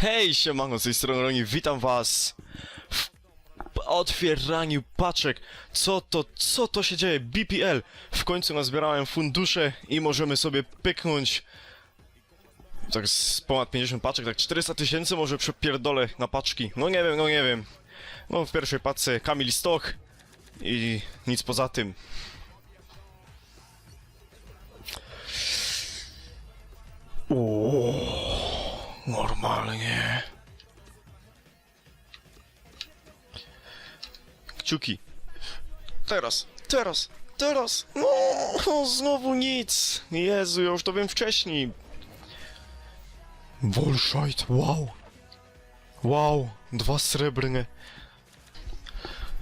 Hej, siemano, z tej strony Roni, witam was w otwieraniu paczek. Co to, co to się dzieje? BPL. W końcu nazbierałem fundusze i możemy sobie pyknąć tak z ponad 50 paczek, tak 400 tysięcy może przepierdolę na paczki. No nie wiem, no nie wiem. No w pierwszej paczce Kamil Stoch i nic poza tym. Normalnie. Kciuki. Teraz, teraz, teraz. No, znowu nic. Jezu, ja już to wiem wcześniej. Wolszajt, wow. Wow, dwa srebrne.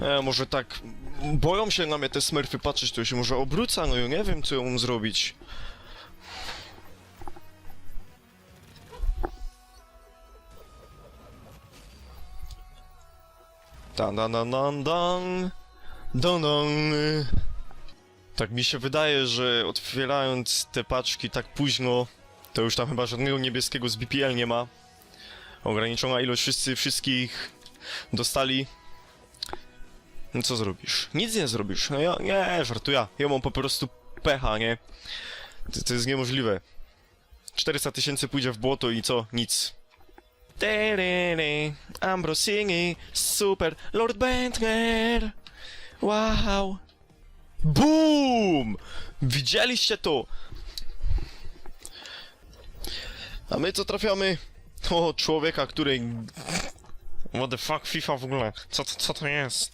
E, może tak boją się na mnie te smurfy patrzeć, to się może obróca, no ja nie wiem co ja mam zrobić. Dan dan dan dan dan dan dan Tak mi się wydaje, że otwierając te paczki tak późno, to już tam chyba żadnego niebieskiego z BPL nie ma. Ograniczona ilość wszyscy wszystkich dostali. No co zrobisz? Nic nie zrobisz. No ja nie, żartuję. Ja mam po prostu pecha, nie? To, to jest niemożliwe. 400 tysięcy pójdzie w błoto i co? Nic. Terere, Ambrosini, super, Lord Bentner. Wow. Boom! Widzieliście to? A my co trafiamy? O, człowieka, który... What the fuck, FIFA w ogóle? Co, to- co to jest?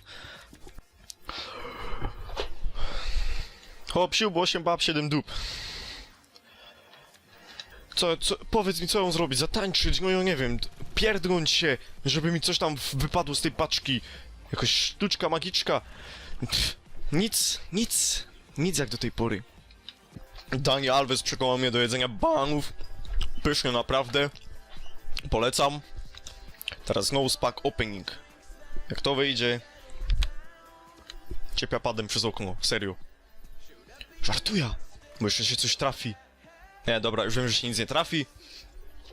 Hop, sił, 8 bab, 7 dup. Co, co, powiedz mi, co ją zrobić? Zatańczyć? No ja nie wiem. Pierdnąć się, żeby mi coś tam wypadło z tej paczki. Jakaś sztuczka magiczka. Pff, nic, nic, nic jak do tej pory. Dani Alves przekonał mnie do jedzenia banów. Pysznie naprawdę. Polecam. Teraz nose pack opening. Jak to wyjdzie... Ciepia padem przez okno, serio. Żartuję, bo jeszcze się coś trafi. Nie, dobra, już wiem, że się nic nie trafi.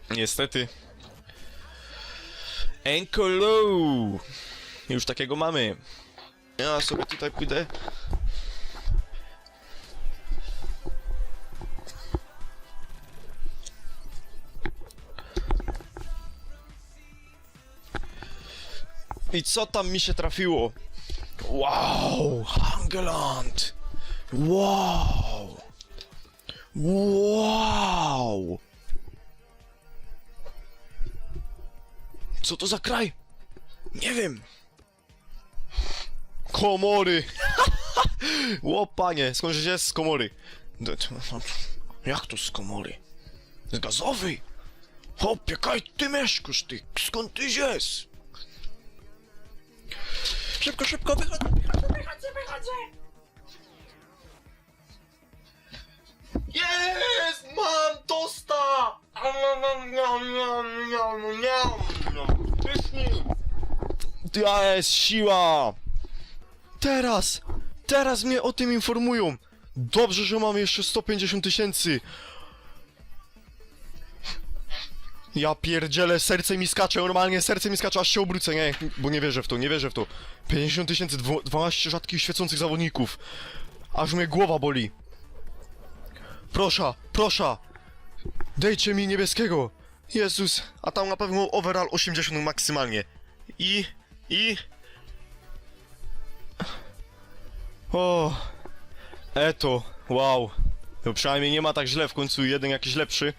Niestety. Enkolo! Już takiego mamy. Ja sobie tutaj pójdę. I co tam mi się trafiło? Wow! Hangeland! Wow! Wow! Co to za kraj? Nie wiem. Komory! Ło panie, skąd jest z komory? Jak to z komory? Z gazowej? Hopie, kaj ty mieszkasz ty? Skąd ty jest? Szybko, szybko, wychodzę, wychodzę, wychodzę, wychodzę! To jest siła! Teraz! Teraz mnie o tym informują! Dobrze, że mam jeszcze 150 tysięcy! Ja pierdzielę, serce mi skacze, normalnie serce mi skacze, aż się obrócę, nie, bo nie wierzę w to, nie wierzę w to. 50 tysięcy, dwo- 12 rzadkich świecących zawodników. Aż mnie głowa boli. Proszę, proszę! Dejcie mi niebieskiego! Jezus, a tam na pewno overall 80 maksymalnie. I... i... O... Eto, wow. To przynajmniej nie ma tak źle, w końcu jeden jakiś lepszy.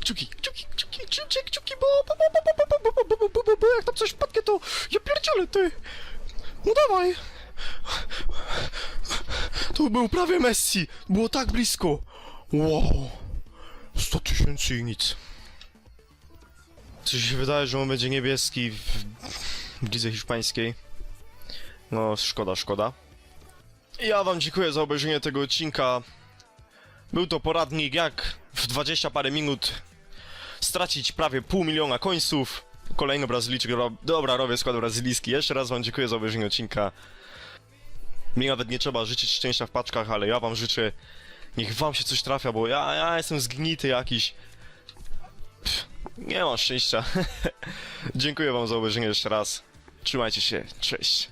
Kciuki, kciuki, kciuki, kciuki, kciuki, bo, bo, bo, bo, bo, bo, bo, bo, bo, bo, bo, bo, jak tam coś wpadnie, to ja pierdzielę, ty! No dawaj! To był prawie Messi! Było tak blisko! Wow! 100 tysięcy i nic. Coś się wydaje, że on będzie niebieski w, w lidze hiszpańskiej. No, szkoda, szkoda. Ja wam dziękuję za obejrzenie tego odcinka. Był to poradnik, jak w 20 parę minut stracić prawie pół miliona końców. Kolejny Brazylijczyk, dobra, robię skład brazylijski. Jeszcze raz wam dziękuję za obejrzenie odcinka. Mi nawet nie trzeba życzyć szczęścia w paczkach, ale ja wam życzę Niech wam się coś trafia, bo ja, ja jestem zgnity jakiś. Pff, nie mam szczęścia. Dziękuję wam za obejrzenie jeszcze raz. Trzymajcie się, cześć.